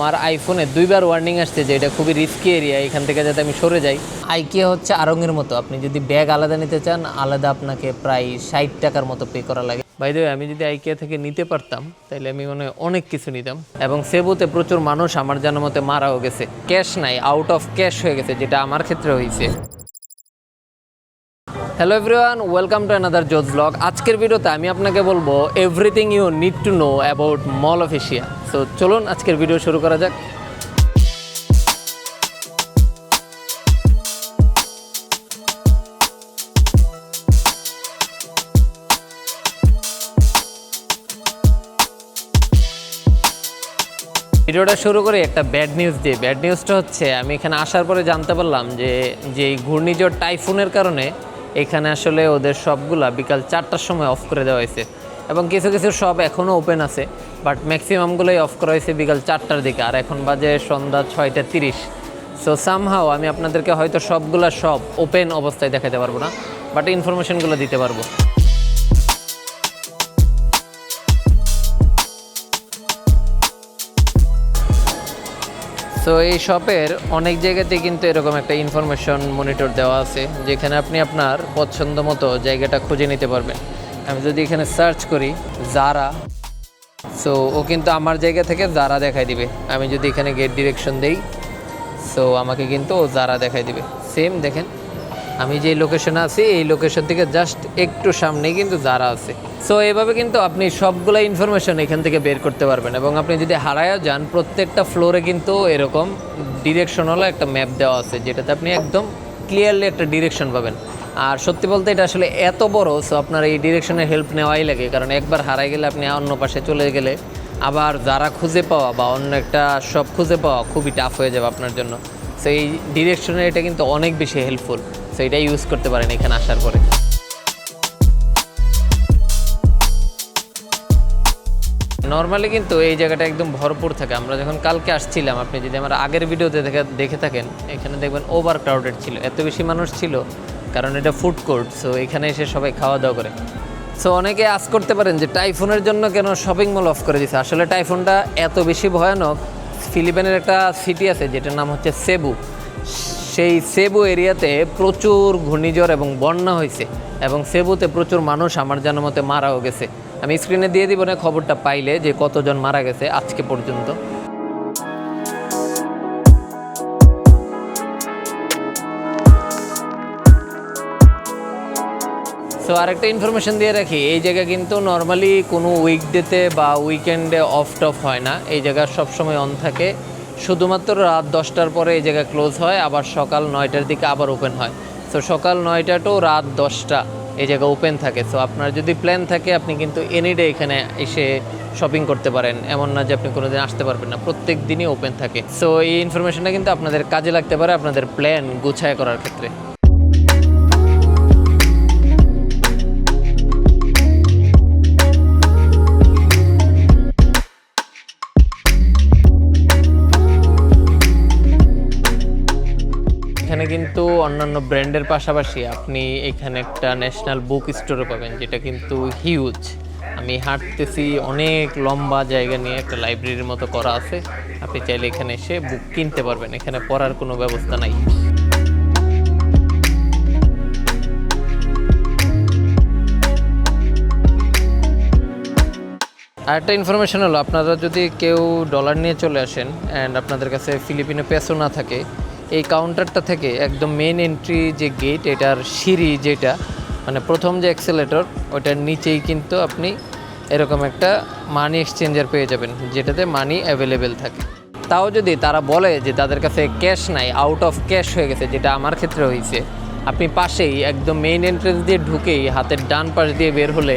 আমার আইফোনে দুইবার ওয়ার্নিং আসছে যে এটা খুবই রিস্কি এরিয়া এখান থেকে যাতে আমি সরে যাই। আইকিয়া হচ্ছে আরঙের মতো। আপনি যদি ব্যাগ আলাদা নিতে চান, আলাদা আপনাকে প্রায় ষাট টাকার মতো পে করা লাগে। বাই দ্য আমি যদি আইকিয়া থেকে নিতে পারতাম তাহলে আমি মনে অনেক কিছু নিতাম। এবং সেবুতে প্রচুর মানুষ আমার জানার মতে মারাও গেছে। ক্যাশ নাই আউট অফ ক্যাশ হয়ে গেছে, যেটা আমার ক্ষেত্রে হয়েছে। Hello everyone welcome to another Joe's blog আজকের ভিডিওতে আমি আপনাকে বলব everything you need to know about Mall of Asia so চলুন আজকের ভিডিও শুরু করা যাক। ভিডিওটা শুরু করে একটা ব্যাড নিউজ দিয়ে। ব্যাড নিউজটা হচ্ছে, আমি এখানে আসার পরে জানতে পারলাম যে যে ঘূর্ণিঝড় টাইফুনের কারণে এখানে আসলে ওদের সবগুলা বিকাল চারটার সময় অফ করে দেওয়া হয়েছে। এবং কিছু কিছু সব এখনও ওপেন আছে বাট ম্যাক্সিমামগুলোই অফ করা হয়েছে বিকাল চারটার দিকে, আর এখন বাজে সন্ধ্যা ছয়টা তিরিশ। সো সামহাও আমি আপনাদেরকে হয়তো সবগুলা সব ওপেন অবস্থায় দেখাতে পারব না বাট ইনফরমেশনগুলো দিতে পারব। সো এই শপের অনেক জায়গাতে কিন্তু এরকম একটা ইনফরমেশন মনিটর দেওয়া আছে, যেখানে আপনি আপনার পছন্দ মতো জায়গাটা খুঁজে নিতে পারবেন। আমি যদি এখানে সার্চ করি জারা সো ও কিন্তু আমার জায়গা থেকে জারা দেখাই দিবে। আমি যদি এখানে গেট ডিরেকশন দেই সো আমাকে কিন্তু ও জারা দেখাই দিবে। সেম দেখেন, আমি যে লোকেশনে আছি, এই লোকেশন থেকে জাস্ট একটু সামনেই কিন্তু যারা আছে। সো এভাবে কিন্তু আপনি সবগুলো ইনফরমেশন এখান থেকে বের করতে পারবেন এবং আপনি যদি হারায়া যান, প্রত্যেকটা ফ্লোরে কিন্তু এরকম ডিরেকশনওয়ালা একটা ম্যাপ দেওয়া আছে, যেটাতে আপনি একদম ক্লিয়ারলি একটা ডিরেকশন পাবেন। আর সত্যি বলতে এটা আসলে এত বড় সো আপনার এই ডিরেকশনের হেল্প নেওয়াই লাগে। কারণ একবার হারাই গেলে আপনি অন্য পাশে চলে গেলে আবার যারা খুঁজে পাওয়া বা অন্য একটা সব খুঁজে পাওয়া খুবই টাফ হয়ে যাবে আপনার জন্য। সো এই ডিরেকশনের এটা কিন্তু অনেক বেশি হেল্পফুল সো এটা ইউজ করতে পারেন এখানে আসার পরে। নর্মালি কিন্তু এই জায়গাটা একদম ভরপুর থাকে। আমরা যখন কালকে আসছিলাম, আপনি যদি আমার আগের ভিডিওতে দেখে দেখে থাকেন, এখানে দেখবেন ওভার ক্রাউডেড ছিল। এত বেশি মানুষ ছিল, কারণ এটা ফুড কোর্ট সো এখানে এসে সবাই খাওয়া দাওয়া করে। সো অনেকে আজ করতে পারেন যে টাইফুনের জন্য কেন শপিং মল অফ করে দিছে? আসলে টাইফুনটা এত বেশি ভয়ানক ফিলিপাইনের একটা সিটি আছে, যেটার নাম হচ্ছে সেবু সেই সেবু এরিয়াতে প্রচুর ঘূর্ণিঝড় এবং বন্যা হয়েছে, এবং সেবুতে প্রচুর মানুষ, আমার জানার মতে মারাও গেছে। আমি স্ক্রিনে দিয়ে দিব না, খবরটা পাইলে যে কতজন মারা গেছে আজকে পর্যন্ত। সো আরেকটা ইনফরমেশন দিয়ে রাখি, এই জায়গা কিন্তু নর্মালি কোনো উইকডেতে বা উইকেন্ডে অফ টফ হয় না। এই জায়গা সবসময় অন থাকে। শুধুমাত্র রাত দশটার পরে এই জায়গা ক্লোজ হয়, আবার সকাল নয়টার দিকে আবার ওপেন হয়। সো সকাল নয়টা টু রাত দশটা। এই জায়গা ওপেন থাকে। সো আপনার যদি প্ল্যান থাকে, আপনি কিন্তু এনি ডে এখানে এসে শপিং করতে পারেন। এমন না যে আপনি কোনো দিন আসতে পারবেন না। প্রত্যেক দিনই ওপেন থাকে। সো এই ইনফরমেশনটা কিন্তু আপনাদের কাজে লাগতে পারে আপনাদের প্ল্যান গুছায় করার ক্ষেত্রে। কিন্তু অন্যান্য ব্র্যান্ডের পাশাপাশি আপনি এখানে একটা ন্যাশনাল বুক স্টোরও পাবেন, যেটা কিন্তু হিউজ আমি হাঁটতেছি অনেক লম্বা জায়গা নিয়ে একটা লাইব্রেরির মতো করা আছে। আপনি চাইলে এখানে এসে বুক কিনতে পারবেন, এখানে পড়ার কোনো ব্যবস্থা নাই। আর একটা ইনফরমেশন হলো, আপনারা যদি কেউ ডলার নিয়ে চলে আসেন অ্যান্ড আপনাদের কাছে ফিলিপিনো পেসো না থাকে এই কাউন্টারটা থেকে একদম মেন এন্ট্রি যে গেট এটার সিঁড়ি যেটা মানে প্রথম যে অ্যাক্সেলেটর ওটার নিচেই কিন্তু আপনি এরকম একটা মানি এক্সচেঞ্জার পেয়ে যাবেন, যেটাতে মানি অ্যাভেলেবেল থাকে। তাও যদি তারা বলে যে তাদের কাছে ক্যাশ নাই আউট অফ ক্যাশ হয়ে গেছে, যেটা আমার ক্ষেত্রে হয়েছে আপনি পাশেই একদম মেইন এন্ট্রেন্স দিয়ে ঢুকেই হাতের ডান পাশ দিয়ে বের হলে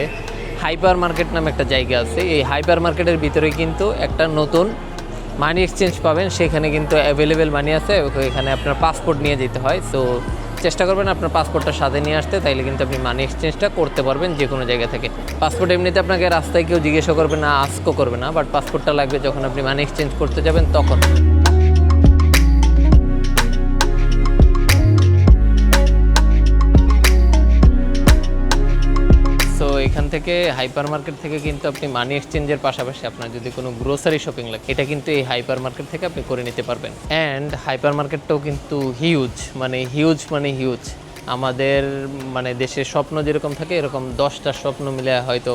হাইপার মার্কেট নামে একটা জায়গা আছে, এই হাইপার মার্কেটের ভিতরে কিন্তু একটা নতুন মানি এক্সচেঞ্জ পাবেন, সেখানে কিন্তু অ্যাভেলেবেল মানি আছে এখানে আপনার পাসপোর্ট নিয়ে যেতে হয়। সো চেষ্টা করবেন আপনার পাসপোর্টটা সাথে নিয়ে আসতে, তাইলে কিন্তু আপনি মানি এক্সচেঞ্জটা করতে পারবেন যে কোনো জায়গা থেকে। পাসপোর্ট এমনিতে আপনাকে রাস্তায় কেউ জিজ্ঞাসা করবে না আস্কও করবে না বাট পাসপোর্টটা লাগবে যখন আপনি মানি এক্সচেঞ্জ করতে যাবেন, তখন। থেকে হাইপার মার্কেট থেকে কিন্তু আপনি মানি এক্সচেঞ্জের পাশাপাশি আপনার যদি কোনো গ্রোসারি শপিং লাগে, এটা কিন্তু এই হাইপার মার্কেট থেকে আপনি করে নিতে পারবেন। অ্যান্ড হাইপার মার্কেটটাও কিন্তু হিউজ মানে হিউজ মানে হিউজ আমাদের মানে দেশের স্বপ্ন যেরকম থাকে, এরকম দশটা স্বপ্ন মিলে হয়তো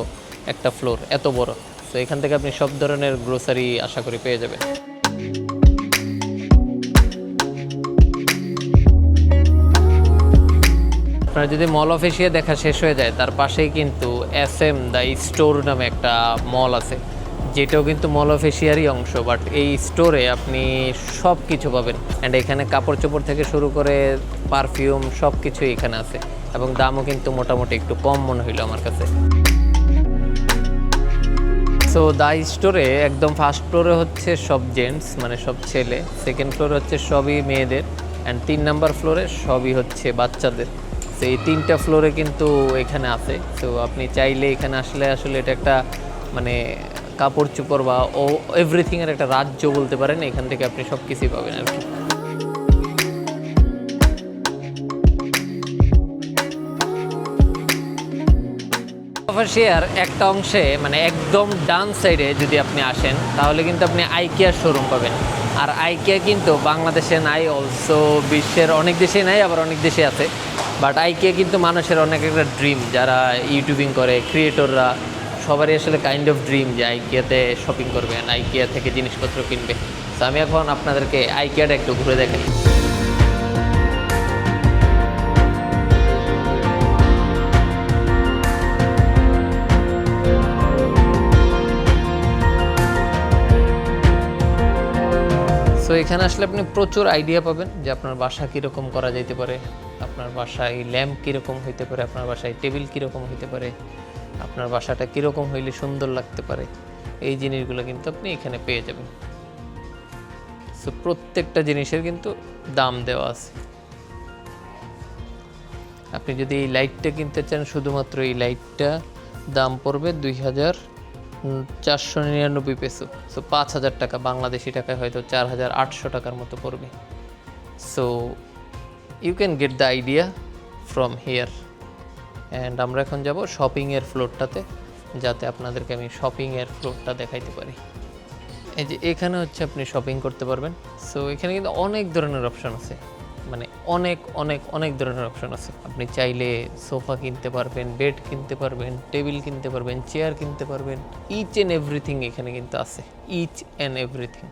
একটা ফ্লোর এত বড়। তো এখান থেকে আপনি সব ধরনের গ্রোসারি আশা করি পেয়ে যাবেন। আপনার যদি মল অফ এশিয়া দেখা শেষ হয়ে যায়, তার পাশেই কিন্তু এস এম দ্য স্টোর নামে একটা মল আছে, যেটাও কিন্তু মল অফ এশিয়ারই অংশ বাট এই স্টোরে আপনি সব কিছু পাবেন। অ্যান্ড এখানে কাপড় চোপড় থেকে শুরু করে পারফিউম সব কিছুই এখানে আছে, এবং দামও কিন্তু মোটামুটি একটু কম মনে হইল আমার কাছে। সো দা স্টোরে একদম ফার্স্ট ফ্লোরে হচ্ছে সব জেন্টস মানে সব ছেলে। সেকেন্ড ফ্লোরে হচ্ছে সবই মেয়েদের। অ্যান্ড তিন নাম্বার ফ্লোরে সবই হচ্ছে বাচ্চাদের। এই তিনটা ফ্লোরে কিন্তু এখানে আছে। তো আপনি চাইলে এখানে আসলে আসলে এটা একটা মানে কাপড় চোপড় বা ও এভরিথিংয়ের একটা রাজ্য বলতে পারেন, এখান থেকে আপনি সব কিছুই পাবেন আর কি। শেয়ার একটা অংশে মানে একদম ডান সাইডে যদি আপনি আসেন, তাহলে কিন্তু আপনি আইকিয়ার শোরুম পাবেন। আর আইকিয়া কিন্তু বাংলাদেশে নাই অলসো বিশ্বের অনেক দেশে নাই, আবার অনেক দেশে আছে। বাট আইকিয়া কিন্তু মানুষের অনেক একটা ড্রিম যারা ইউটিউবিং করে ক্রিয়েটররা সবারই আসলে কাইন্ড অফ ড্রিম যে আইকিয়াতে শপিং করবেন আইকিয়া থেকে জিনিসপত্র কিনবে। তো আমি এখন আপনাদেরকে আইকিয়াটা একটু ঘুরে দেখাই। এখানে আসলে আপনি প্রচুর আইডিয়া পাবেন যে আপনার বাসা কীরকম করা যেতে পারে, আপনার বাসায় ল্যাম্প কীরকম হইতে পারে, আপনার বাসায় টেবিল কীরকম হইতে পারে, আপনার বাসাটা কীরকম হইলে সুন্দর লাগতে পারে, এই জিনিসগুলো কিন্তু আপনি এখানে পেয়ে যাবেন। সো প্রত্যেকটা জিনিসের কিন্তু দাম দেওয়া আছে। আপনি যদি এই লাইটটা কিনতে চান, শুধুমাত্র এই লাইটটা দাম পড়বে দুই হাজার চারশো নিরানব্বই পেসো। সো পাঁচ হাজার টাকা, বাংলাদেশি টাকায় হয়তো চার হাজার আটশো টাকার মতো পড়বে। So you can get the idea from here and আমরা এখন যাব শপিংয়ের ফ্লোরটাতে যাতে আপনাদেরকে আমি শপিংয়ের ফ্লোরটা দেখাইতে পারি। এই যে, এখানে হচ্ছে আপনি শপিং করতে পারবেন। সো এখানে কিন্তু অনেক ধরনের অপশন আছে। মানে অনেক অনেক অনেক ধরনের অপশন আছে। আপনি চাইলে সোফা কিনতে পারবেন বেড কিনতে পারবেন টেবিল কিনতে পারবেন চেয়ার কিনতে পারবেন ইচ অ্যান্ড এভরিথিং এখানে কিন্তু আছে। ইচ অ্যান্ড এভরিথিং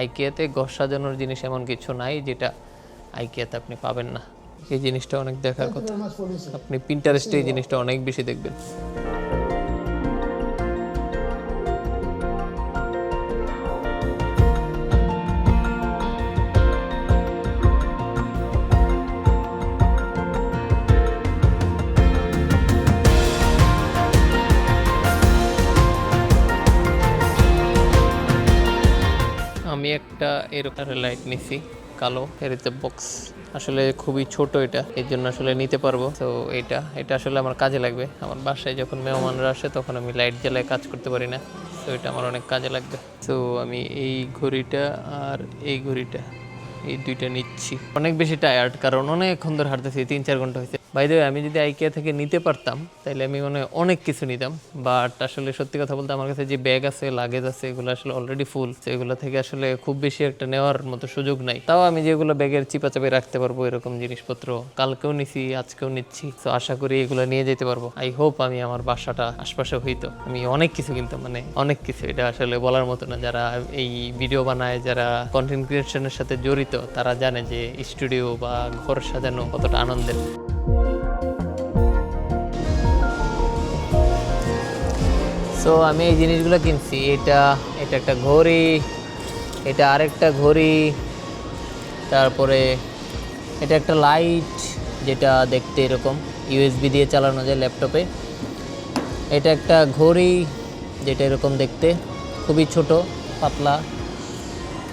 আইকিয়াতে ঘর সাজানোর জিনিস এমন কিছু নাই যেটা আইকিয়াতে আপনি পাবেন না। এই জিনিসটা অনেক দেখার কথা। আপনি পিন্টারেস্টে এই জিনিসটা অনেক বেশি দেখবেন। এরকম। লাইট নিছি, কালো এর বক্স আসলে খুবই ছোট এটা, এর জন্য আসলে নিতে পারব। তো এটা এটা আসলে আমার কাজে লাগবে। আমার বাসায় যখন মেহমানরা আসে, তখন আমি লাইট জ্বালায় কাজ করতে পারি না। তো এটা আমার অনেক কাজে লাগবে। তো আমি এই ঘড়িটা আর এই ঘড়িটা, এই দুইটা নিচ্ছি। অনেক বেশি টায়ার্ড কারণ অনেকক্ষণ ধরে হাঁটতেছি, তিন চার ঘণ্টা হয়েছে। বাই দ্য আমি যদি আইকিয়া থেকে নিতে পারতাম তাহলে আমি মনে অনেক কিছু নিতাম। বাট আসলে সত্যি কথা বলতে আমার কাছে যে ব্যাগ আছে লাগেজ আছে, এগুলো আসলে অলরেডি ফুল এগুলো থেকে আসলে খুব বেশি একটা নেওয়ার মতো সুযোগ নাই। তাও আমি যেগুলো ব্যাগের চিপা চাপে রাখতে পারব, এরকম জিনিসপত্র কালকেও নিছি, আজকেও নিচ্ছি। তো আশা করি এগুলো নিয়ে যেতে পারব। আই হোপ আমি আমার বাসাটা আশপাশে হইতো। আমি অনেক কিছু কিনতাম মানে অনেক কিছু। এটা আসলে বলার মতো না। যারা এই ভিডিও বানায়, যারা কন্টেন্ট ক্রিয়েশনের সাথে জড়িত, তারা জানে যে স্টুডিও বা ঘর সাজানো কতটা আনন্দের। সো আমি এই জিনিসগুলো কিনছি। এটা এটা একটা ঘড়ি, এটা আরেকটা ঘড়ি, তারপরে এটা একটা লাইট, যেটা দেখতে এরকম ইউএসবি দিয়ে চালানো যায় ল্যাপটপে। এটা একটা ঘড়ি, যেটা এরকম দেখতে খুবই ছোট, পাতলা।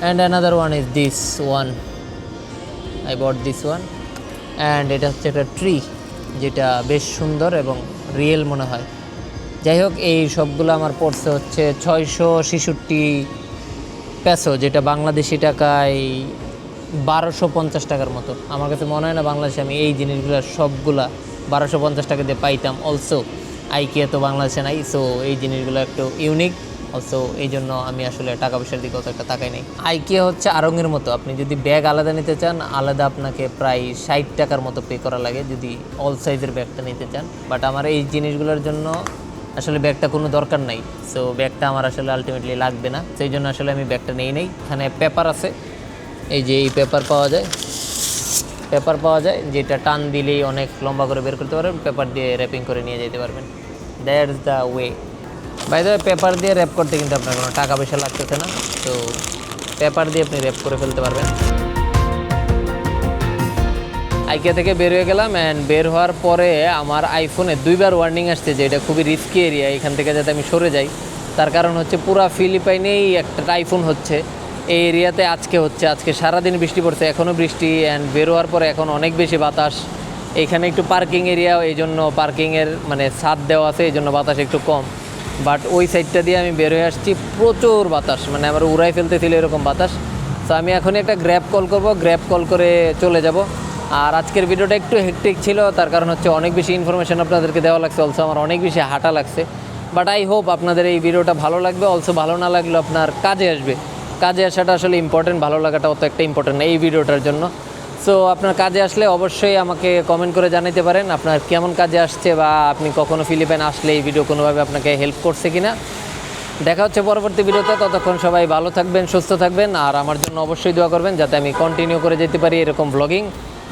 And another one is this one I bought this one and এটা হচ্ছে একটা ট্রি যেটা বেশ সুন্দর এবং রিয়েল মনে হয়। যাই হোক, এই সবগুলো আমার পড়ছে হচ্ছে ছয়শো ছেষট্টি পেসো যেটা বাংলাদেশি টাকায় বারোশো পঞ্চাশ টাকার মতো। আমার কাছে মনে হয় না বাংলাদেশে আমি এই জিনিসগুলো, সবগুলা বারোশো পঞ্চাশ টাকা দিয়ে পাইতাম। অলসো আইকিয়া তো বাংলাদেশে নাই সো এই জিনিসগুলো একটু ইউনিক অলসো এই জন্য আমি আসলে টাকা পয়সার দিকে অত একটা তাকাই নাই। আইকিয়া হচ্ছে আরঙের মতো। আপনি যদি ব্যাগ আলাদা নিতে চান, আলাদা আপনাকে প্রায় ষাট টাকার মতো পে করা লাগে, যদি অল সাইজের ব্যাগটা নিতে চান। বাট আমার এই জিনিসগুলোর জন্য আসলে ব্যাগটা কোনো দরকার নাই। সো ব্যাগটা আমার আসলে আলটিমেটলি লাগবে না। সেই জন্য আসলে আমি ব্যাগটা নেই নেই। এখানে পেপার আছে। এই যে এই পেপার পাওয়া যায়। পেপার পাওয়া যায়, যেটা টান দিলেই অনেক লম্বা করে বের করতে পারবেন। পেপার দিয়ে র্যাপিং করে নিয়ে যেতে পারবেন। That is the way by the paper দিয়ে র্যাপ করতে কিন্তু আপনার কোনো টাকা পয়সা লাগতেছে না। তো পেপার দিয়ে আপনি র্যাপ করে ফেলতে পারবেন। আইকিয়া থেকে বের হয়ে গেলাম অ্যান্ড বের হওয়ার পরে আমার আইফোনে দুইবার ওয়ার্নিং আসছে যে এটা খুবই রিস্কি এরিয়া এখান থেকে যাতে আমি সরে যাই। তার কারণ হচ্ছে পুরা ফিলিপাইনেই একটা টাইফুন হচ্ছে। এই এরিয়াতে আজকে হচ্ছে, আজকে সারাদিন বৃষ্টি পড়ছে এখনও বৃষ্টি অ্যান্ড বের হওয়ার পরে এখন অনেক বেশি বাতাস। এখানে একটু পার্কিং এরিয়া এই জন্য পার্কিংয়ের মানে ছাদ দেওয়া আছে এই জন্য বাতাস একটু কম। বাট ওই সাইডটা দিয়ে আমি বের হয়ে আসছি, প্রচুর বাতাস মানে আমার উড়াই ফেলতেছিল এরকম বাতাস। তো আমি এখনই একটা গ্র্যাব কল করব গ্র্যাব কল করে চলে যাব। আর আজকের ভিডিওটা একটু হেকটিক ছিল, তার কারণ হচ্ছে অনেক বেশি ইনফরমেশন আপনাদেরকে দেওয়া লাগছে অলসো আমার অনেক বেশি হাঁটা লাগছে। বাট আই হোপ আপনাদের এই ভিডিওটা ভালো লাগবে অলসো ভালো না লাগলে আপনার কাজে আসবে। কাজে আসাটা আসলে ইম্পর্টেন্ট ভালো লাগাটা অত একটা ইম্পর্টেন্ট না এই ভিডিওটার জন্য। সো আপনার কাজে আসলে অবশ্যই আমাকে কমেন্ট করে জানাতে পারেন, আপনার কেমন কাজে আসছে বা আপনি কখনো ফিলিপাইন আসলে এই ভিডিও কোনোভাবে আপনাকে হেল্প করছে কিনা। দেখা হচ্ছে পরবর্তী ভিডিওতে, ততক্ষণ সবাই ভালো থাকবেন, সুস্থ থাকবেন, আর আমার জন্য অবশ্যই দোয়া করবেন, যাতে আমি কন্টিনিউ করে যেতে পারি এরকম ব্লগিং